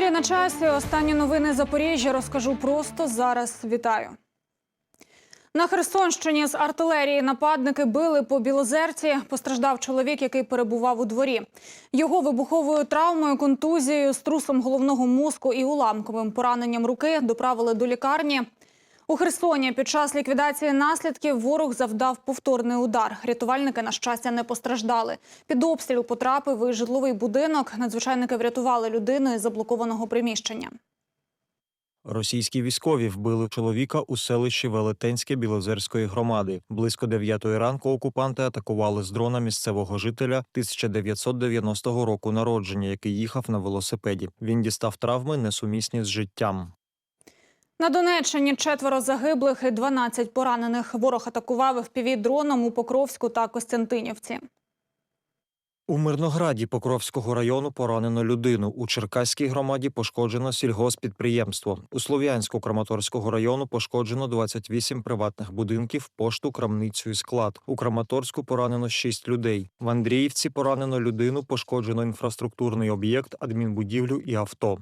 Ефірі на часі останні новини Запоріжжя розкажу просто зараз. Вітаю. На Херсонщині з артилерії нападники били по білозерці. Постраждав чоловік, який перебував у дворі. Його вибуховою травмою, контузією, струсом головного мозку і уламковим пораненням руки доправили до лікарні. У Херсоні під час ліквідації наслідків ворог завдав повторний удар. Рятувальники, на щастя, не постраждали. Під обстріл потрапив і житловий будинок. Надзвичайники врятували людину із заблокованого приміщення. Російські військові вбили чоловіка у селищі Велетенське Білозерської громади. Близько 9 ранку окупанти атакували з дрона місцевого жителя 1990 року народження, який їхав на велосипеді. Він дістав травми, несумісні з життям. На Донеччині четверо загиблих і 12 поранених. Ворог атакував впівдроном у Покровську та Костянтинівці. У Мирнограді Покровського району поранено людину. У Черкаській громаді пошкоджено сільгоспідприємство. У Слов'янську Краматорського району пошкоджено 28 приватних будинків, пошту, крамницю і склад. У Краматорську поранено 6 людей. В Андріївці поранено людину, пошкоджено інфраструктурний об'єкт, адмінбудівлю і авто.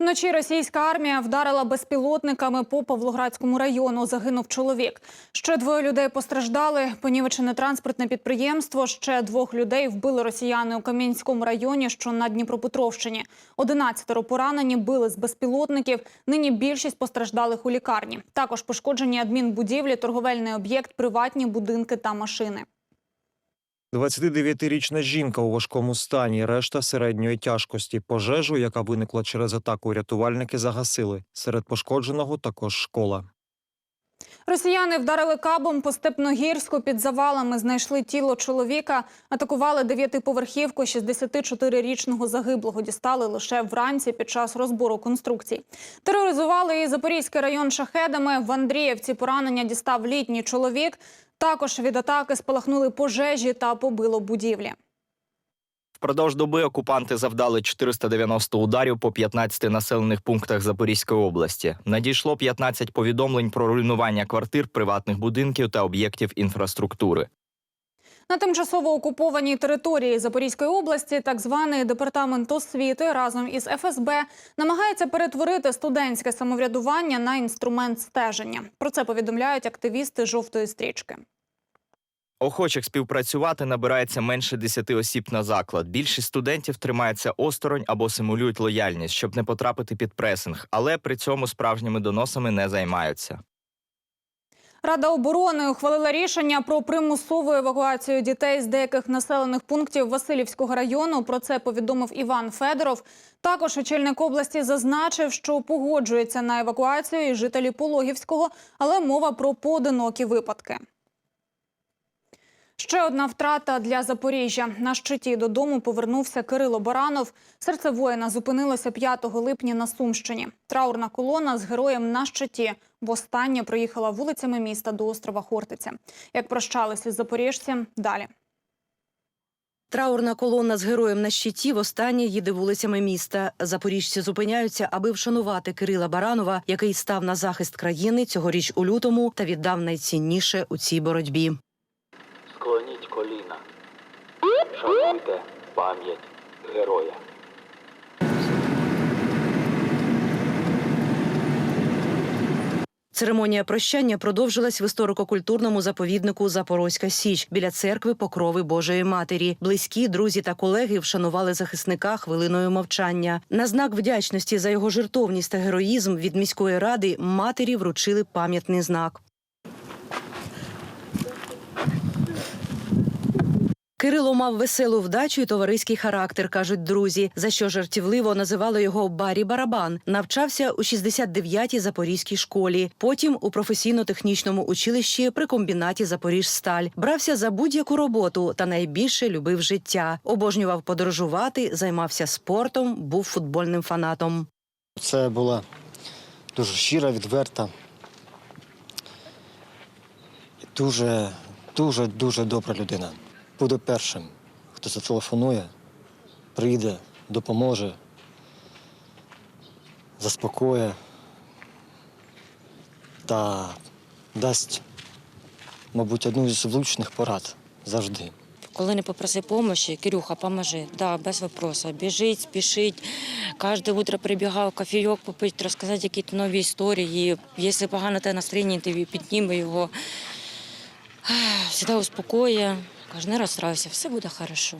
Вночі російська армія вдарила безпілотниками по Павлоградському району. Загинув чоловік. Ще двоє людей постраждали. Понівечене транспортне підприємство. Ще двох людей вбили росіяни у Кам'янському районі, що на Дніпропетровщині. Одинадцятеро поранені били з безпілотників. Нині більшість постраждалих у лікарні. Також пошкоджені адмінбудівлі, торговельний об'єкт, приватні будинки та машини. 29-річна жінка у важкому стані, решта середньої тяжкості. Пожежу, яка виникла через атаку, рятувальники загасили. Серед пошкодженого також школа. Росіяни вдарили кабом по Степногірську. Під завалами знайшли тіло чоловіка. Атакували дев'ятиповерхівку 64-річного загиблого. Дістали лише вранці під час розбору конструкцій. Тероризували і Запорізький район шахедами. В Андріївці поранення дістав літній чоловік. Також від атаки спалахнули пожежі та побило будівлі. Впродовж доби окупанти завдали 490 ударів по 15 населених пунктах Запорізької області. Надійшло 15 повідомлень про руйнування квартир, приватних будинків та об'єктів інфраструктури. На тимчасово окупованій території Запорізької області так званий департамент освіти разом із ФСБ намагається перетворити студентське самоврядування на інструмент стеження. Про це повідомляють активісти жовтої стрічки. Охочих співпрацювати набирається менше 10 осіб на заклад. Більшість студентів тримається осторонь або симулюють лояльність, щоб не потрапити під пресинг, але при цьому справжніми доносами не займаються. Рада оборони ухвалила рішення про примусову евакуацію дітей з деяких населених пунктів Васильівського району. Про це повідомив Іван Федоров. Також очільник області зазначив, що погоджується на евакуацію і жителі Пологівського, але мова про поодинокі випадки. Ще одна втрата для Запоріжжя. На щиті додому повернувся Кирило Баранов. Серце воїна зупинилося 5 липня на Сумщині. Траурна колона з героєм на щиті востаннє проїхала вулицями міста до острова Хортиця. Як прощалися з запоріжцем, далі. Траурна колона з героєм на щиті востаннє їде вулицями міста. Запоріжці зупиняються, аби вшанувати Кирила Баранова, який став на захист країни цьогоріч у лютому та віддав найцінніше у цій боротьбі. Шануйте пам'ять героя. Церемонія прощання продовжилась в історико-культурному заповіднику Запорозька Січ біля церкви Покрови Божої Матері. Близькі, друзі та колеги вшанували захисника хвилиною мовчання. На знак вдячності за його жертовність та героїзм від міської ради матері вручили пам'ятний знак. Кирило мав веселу вдачу і товариський характер, кажуть друзі, за що жартівливо називали його Барі Барабан. Навчався у 69-й запорізькій школі, потім у професійно-технічному училищі при комбінаті Запоріжсталь. Брався за будь-яку роботу та найбільше любив життя. Обожнював подорожувати, займався спортом, був футбольним фанатом. Це була дуже щира, відверта. Дуже, дуже, дуже добра людина. Буде першим, хто зателефонує, прийде, допоможе, заспокоє та дасть, мабуть, одну з влучних порад завжди, Коли не попроси допомоги, Кирюха, поможи. Да, без вопросу. Біжить, спішить. Кожне утро прибігав кофійок попити, розказати якісь нові історії. Якщо погане те настроєння, ти підніме його. Завжди успокоює. Каже, не розстраюйся, все буде хорошо.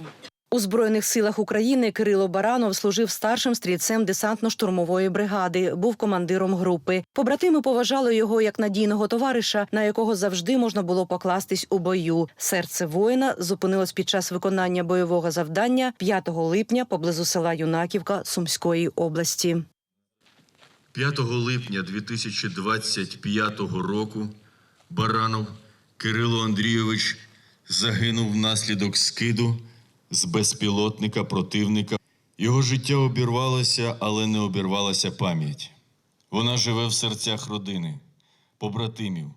У Збройних силах України Кирило Баранов служив старшим стрільцем десантно-штурмової бригади, був командиром групи. Побратими поважали його як надійного товариша, на якого завжди можна було покластись у бою. Серце воїна зупинилось під час виконання бойового завдання 5 липня поблизу села Юнаківка Сумської області. 5 липня 2025 року Баранов Кирило Андрійович загинув внаслідок скиду з безпілотника противника. Його життя обірвалося, але не обірвалася пам'ять. Вона живе в серцях родини, побратимів,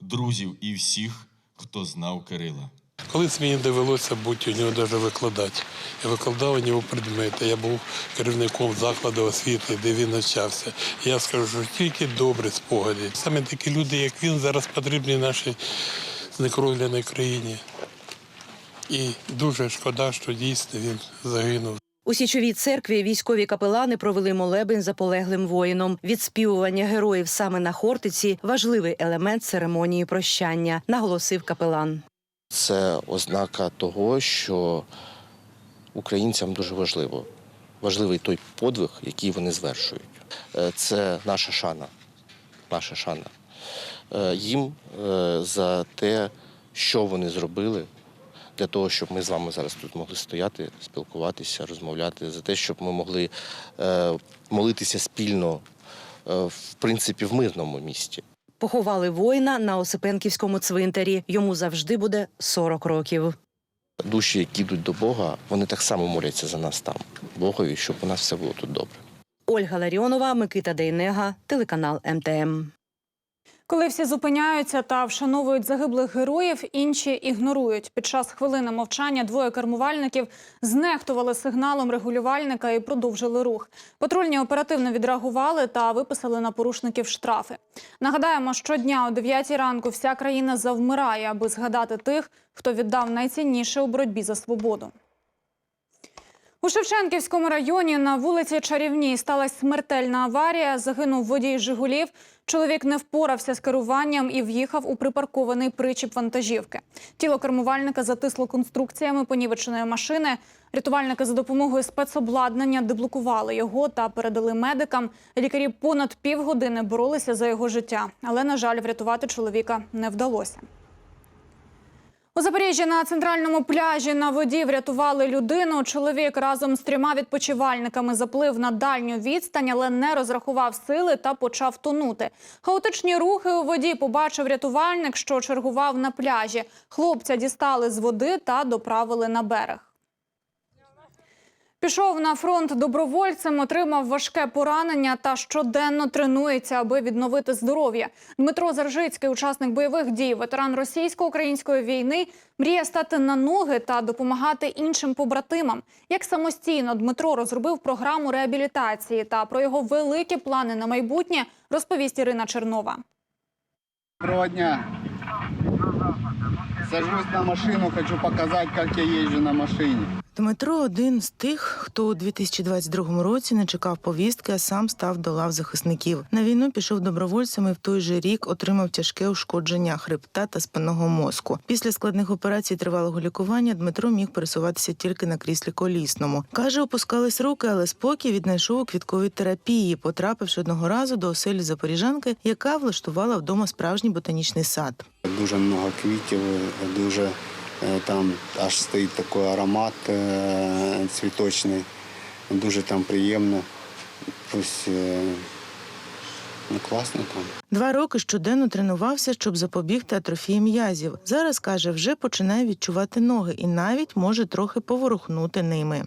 друзів і всіх, хто знав Кирила. Колись мені довелося бути у нього навіть викладати. Я викладав у нього предмети. Я був керівником закладу освіти, де він навчався. Я скажу, що тільки добрі спогади. Саме такі люди, як він, зараз потрібні нашій знекровленій країні. І дуже шкода, що дійсно він загинув. У січовій церкві військові капелани провели молебень за полеглим воїном. Відспівування героїв саме на Хортиці важливий елемент церемонії прощання, наголосив капелан. Це ознака того, що українцям дуже важливо. Важливий той подвиг, який вони звершують. Е, Це наша шана. Наша шана. Е, Їм е, за те, що вони зробили, для того, щоб ми з вами зараз тут могли стояти, спілкуватися, розмовляти, за те, щоб ми могли е, молитися спільно, в принципі, в мирному місті. Поховали воїна на Осипенківському цвинтарі. Йому завжди буде 40 років. Душі, які йдуть до Бога, вони так само моляться за нас там, Богові, щоб у нас все було тут добре. Ольга Ларіонова, Микита Дейнега, телеканал МТМ. Коли всі зупиняються та вшановують загиблих героїв, інші ігнорують. Під час хвилини мовчання двоє кермувальників знехтували сигналом регулювальника і продовжили рух. Патрульні оперативно відреагували та виписали на порушників штрафи. Нагадаємо, щодня о 9 ранку вся країна завмирає, аби згадати тих, хто віддав найцінніше у боротьбі за свободу. У Шевченківському районі на вулиці Чарівній сталася смертельна аварія. Загинув водій Жигулів. Чоловік не впорався з керуванням і в'їхав у припаркований причіп вантажівки. Тіло кермувальника затисло конструкціями понівеченої машини. Рятувальники за допомогою спецобладнання деблокували його та передали медикам. Лікарі понад півгодини боролися за його життя, але, на жаль, врятувати чоловіка не вдалося. У Запоріжжі на центральному пляжі на воді врятували людину. Чоловік разом з трьома відпочивальниками заплив на дальню відстань, але не розрахував сили та почав тонути. Хаотичні рухи у воді побачив рятувальник, що чергував на пляжі. Хлопця дістали з води та доправили на берег. Пішов на фронт добровольцем, отримав важке поранення та щоденно тренується, аби відновити здоров'я. Дмитро Заржицький, учасник бойових дій, ветеран російсько-української війни, мріє стати на ноги та допомагати іншим побратимам. Як самостійно Дмитро розробив програму реабілітації та про його великі плани на майбутнє, розповість Ірина Чернова. Доброго дня. Сажусь на машину, хочу показать, как я езжу на машине. Дмитро один з тих, хто у 2022 році не чекав повістки, а сам став до лав захисників. На війну пішов добровольцем і в той же рік отримав тяжке ушкодження хребта та спинного мозку. Після складних операцій тривалого лікування Дмитро міг пересуватися тільки на кріслі колісному. Каже, опускались руки, але спокій віднайшов у квітковій терапії, потрапивши одного разу до оселі запоріжанки, яка влаштувала вдома справжній ботанічний сад. Дуже много квітів, дуже там аж стоїть такий аромат е, цвіточний. Дуже там приємно. Ось, е, ну, класно там. Два роки щоденно тренувався, щоб запобігти атрофії м'язів. Зараз каже, вже починає відчувати ноги і навіть може трохи поворухнути ними.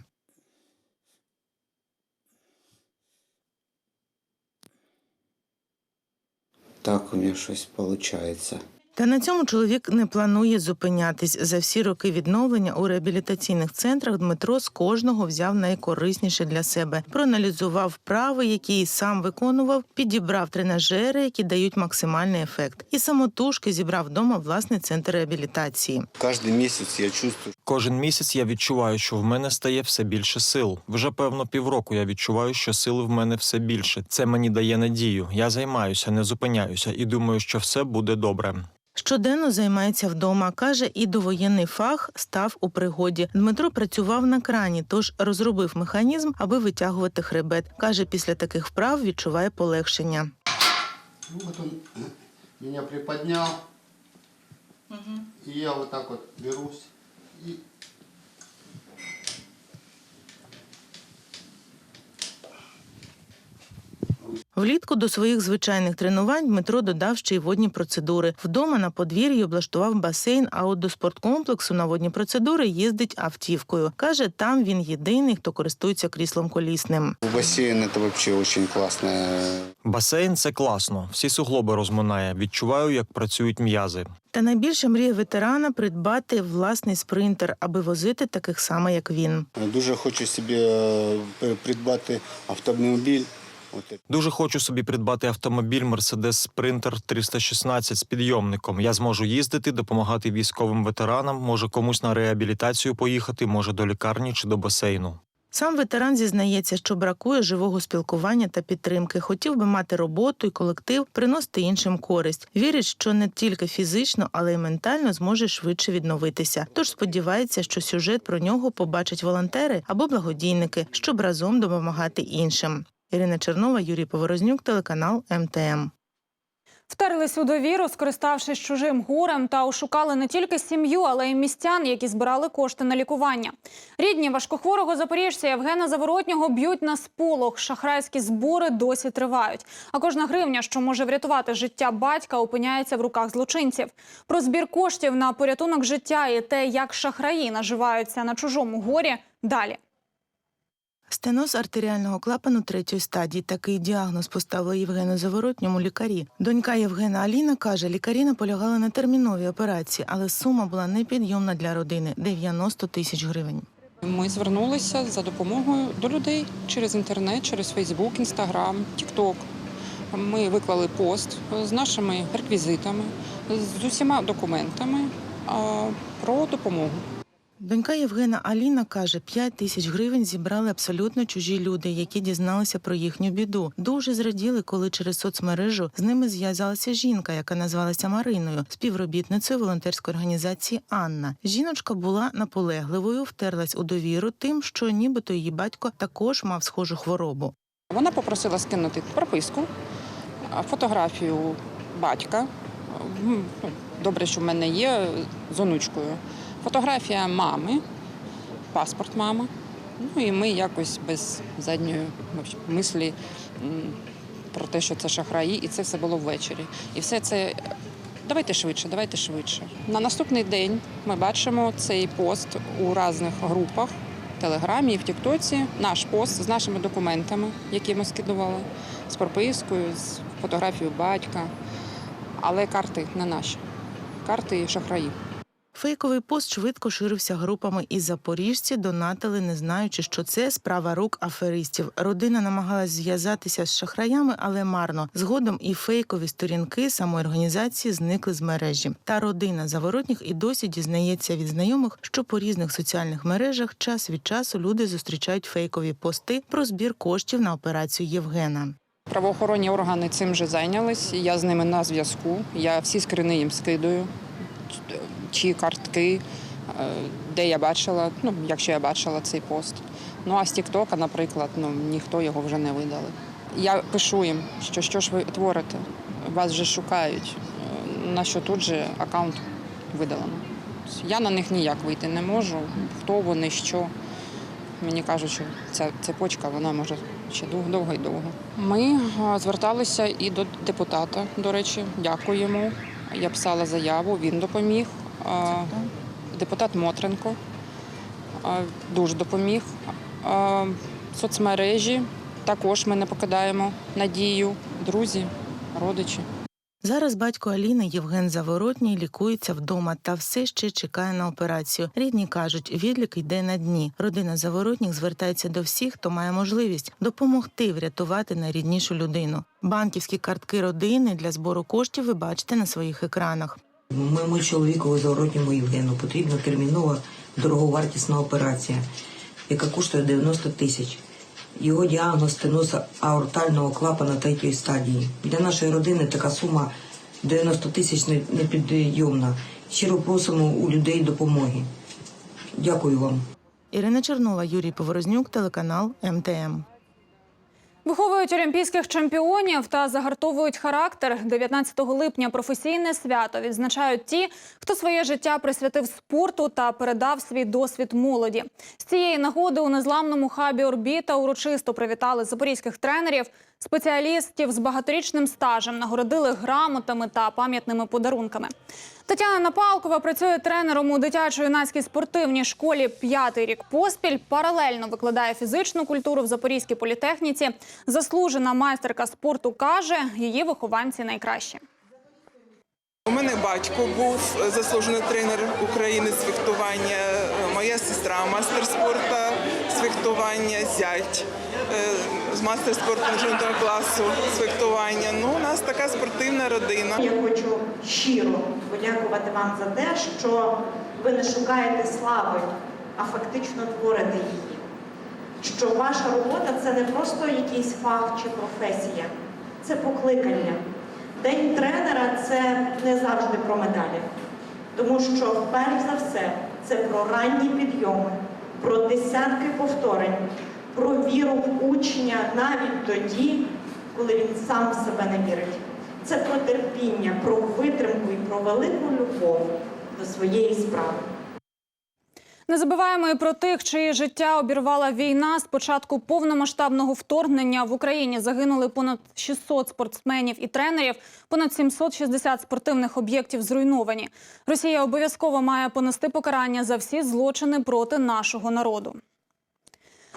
Так у мене щось виходить. Та на цьому чоловік не планує зупинятись. За всі роки відновлення у реабілітаційних центрах Дмитро з кожного взяв найкорисніше для себе. Проаналізував вправи, які сам виконував, підібрав тренажери, які дають максимальний ефект, і самотужки зібрав вдома власний центр реабілітації. Кожен місяць я чувствую, Кожен місяць я відчуваю, що в мене стає все більше сил. Вже певно півроку я відчуваю, що сили в мене все більше. Це мені дає надію. Я займаюся, не зупиняюся і думаю, що все буде добре. Щоденно займається вдома. каже, і довоєнний фах став у пригоді. Дмитро працював на крані, тож розробив механізм, аби витягувати хребет. каже, після таких вправ відчуває полегшення. Ну, він мене меня угу. і я отак от берусь и Влітку до своїх звичайних тренувань Дмитро додав ще й водні процедури. Вдома на подвір'ї облаштував басейн, а от до спорткомплексу на водні процедури їздить автівкою. Каже, там він єдиний, хто користується кріслом колісним. в бассейн это вообще очень классно. Басейн це класно. Всі суглоби розминає. Відчуваю, як працюють м'язи. Та найбільша мрія ветерана придбати власний спринтер, аби возити таких само, як він. Дуже хочу собі е, придбати автомобіль. Дуже хочу собі придбати автомобіль Mercedes Sprinter 316 з підйомником. Я зможу їздити, допомагати військовим ветеранам, може комусь на реабілітацію поїхати, може до лікарні чи до басейну. Сам ветеран зізнається, що бракує живого спілкування та підтримки. Хотів би мати роботу і колектив, приносити іншим користь. Вірить, що не тільки фізично, але й ментально зможе швидше відновитися. Тож сподівається, що сюжет про нього побачать волонтери або благодійники, щоб разом допомагати іншим. Ірина Чернова, Юрій Поворознюк, телеканал МТМ. Втерлись у довіру, скориставшись чужим горем, та ошукали не тільки сім'ю, але й містян, які збирали кошти на лікування. Рідні важкохворого запоріжця Євгена Заворотнього б'ють на сполох. Шахрайські збори досі тривають. А кожна гривня, що може врятувати життя батька, опиняється в руках злочинців. Про збір коштів на порятунок життя і те, як шахраї наживаються на чужому горі, далі. Стеноз артеріального клапану третьої стадії. Такий діагноз поставили Євгену Заворотньому лікарі. Донька Євгена Аліна каже, лікарі наполягали на терміновій операції, але сума була непідйомна для родини 90 тисяч гривень. Ми звернулися за допомогою до людей через інтернет, через Фейсбук, Інстаграм, Тікток. Ми виклали пост з нашими реквізитами, з усіма документами про допомогу. Донька Євгена Аліна каже, 5 тисяч гривень зібрали абсолютно чужі люди, які дізналися про їхню біду. Дуже зраділи, коли через соцмережу з ними зв'язалася жінка, яка назвалася Мариною, співробітницею волонтерської організації Анна. Жіночка була наполегливою, втерлась у довіру тим, що нібито її батько також мав схожу хворобу. Вона попросила скинути прописку, фотографію батька. Ну, Добре, що в мене є з онучкою. Фотографія мами, паспорт мами. Ну і ми якось без задньої мислі про те, що це шахраї, і це все було ввечері. І все це давайте швидше, давайте швидше. На наступний день ми бачимо цей пост у різних групах. в Телеграмі і в Тіктоці наш пост з нашими документами, які ми скидували, з пропискою, з фотографією батька. Але карти не наші. Карти шахраїв. Фейковий пост швидко ширився групами, і запоріжці донатили, не знаючи, що це справа рук аферистів. Родина намагалась зв'язатися з шахраями, але марно. Згодом і фейкові сторінки самої організації зникли з мережі. Та родина заворотніх і досі дізнається від знайомих, що по різних соціальних мережах час від часу люди зустрічають фейкові пости про збір коштів на операцію Євгена. Правоохоронні органи цим вже зайнялись. Я з ними на зв'язку. Я всі скрини їм скидаю, чи картки, е, де я бачила, ну, якщо я бачила цей пост. Ну а з Тіктока, наприклад, ну ніхто його вже не видали. Я пишу їм, що що ж ви творите, вас вже шукають, Е, на що тут же аккаунт видалено. Я на них ніяк вийти не можу. Хто вони, що. Мені кажуть, що ця цепочка вона може ще довго, і довго. Ми зверталися і до депутата, до речі, дякуємо. Я писала заяву, він допоміг. Депутат Мотренко дуже допоміг. Соцмережі також ми не покидаємо надію, друзі, родичі. Зараз батько Аліни Євген Заворотній лікується вдома та все ще чекає на операцію. Рідні кажуть, відлік йде на дні. Родина Заворотніх звертається до всіх, хто має можливість допомогти врятувати найріднішу людину. Банківські картки родини для збору коштів ви бачите на своїх екранах. Моєму чоловікові Заворотньому Євгену потрібна термінова дороговартісна операція, яка коштує 90 тисяч. Його діагноз стеноз аортального клапана третьої стадії. Для нашої родини така сума 90 тисяч непідйомна. Щиро просимо у людей допомоги. Дякую вам. Ірина Чернова, Юрій Поворознюк, телеканал МТМ. Виховують олімпійських чемпіонів та загартовують характер. 19 липня професійне свято відзначають ті, хто своє життя присвятив спорту та передав свій досвід молоді. З цієї нагоди у незламному хабі Орбіта урочисто привітали запорізьких тренерів, спеціалістів з багаторічним стажем, нагородили грамотами та пам'ятними подарунками. Тетяна Напалкова працює тренером у дитячо-юнацькій спортивній школі п'ятий рік поспіль. Паралельно викладає фізичну культуру в Запорізькій політехніці. Заслужена майстерка спорту каже, її вихованці найкращі. У мене батько був заслужений тренер України з фехтування, моя сестра мастер спорту з фехтування, зять е, з мастер спорту міжнародного класу з фехтування. Ну, у нас така спортивна родина. Я хочу щиро подякувати вам за те, що ви не шукаєте слави, а фактично творите її. Що ваша робота це не просто якийсь фах чи професія, це покликання. День тренера це не завжди про медалі, тому що перш за все це про ранні підйоми, про десятки повторень, про віру в учня навіть тоді, коли він сам в себе не вірить. Це про терпіння, про витримку і про велику любов до своєї справи. Не забуваємо і про тих, чиї життя обірвала війна. З початку повномасштабного вторгнення в Україні загинули понад 600 спортсменів і тренерів, понад 760 спортивних об'єктів зруйновані. Росія обов'язково має понести покарання за всі злочини проти нашого народу.